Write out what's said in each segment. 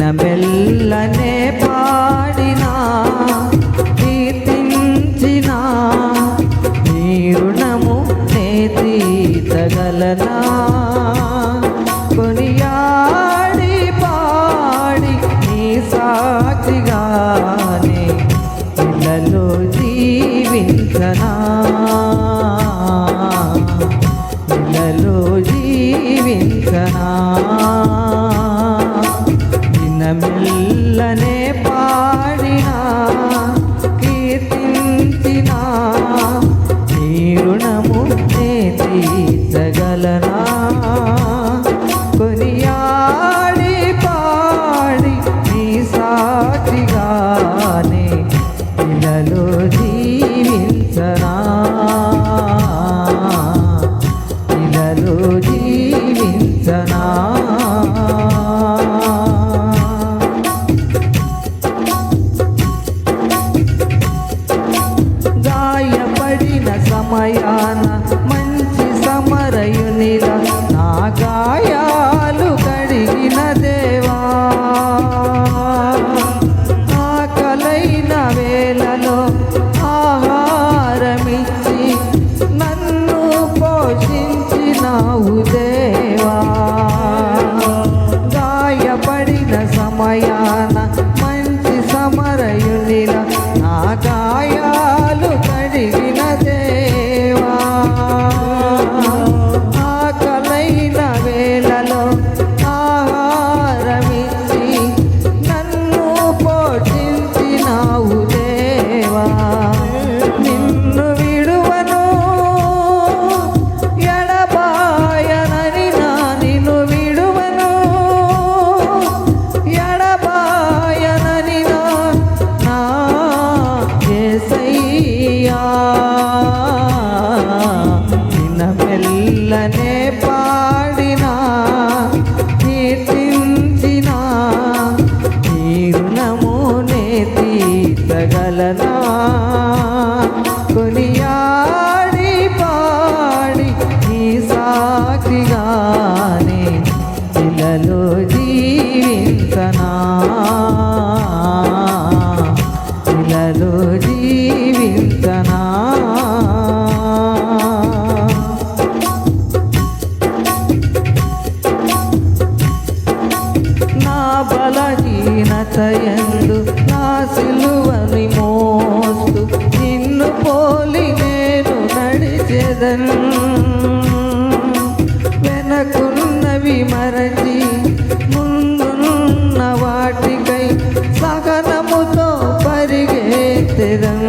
నిన్న మెల్లనే పాడినా కీర్తించిన నీ రుణము నే తీతగలనా కొనియాడి పాడి నీ సాక్షిగానే ఇళ్ళలో జీవించనా? ఇళ్ళలో జీవించనా? జీవించనా? ఇలాలో జీవించనా? గాయపడిన సమయాన ఇట్లనే పాడినా కీర్తించిన నీ రుణమునే తీర్చగలనా? కొనియాడి పాడి ఈ సాక్షిగానే పిల్లలు జీవించనా? te dan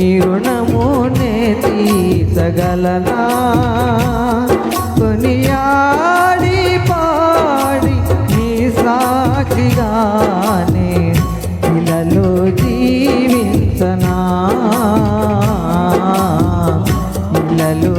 నీ రుణము నే తీర్చగలనా కొనియాడి పాడి నీ సాక్షిగానే ఇలలో జీవించనా? ఇలలో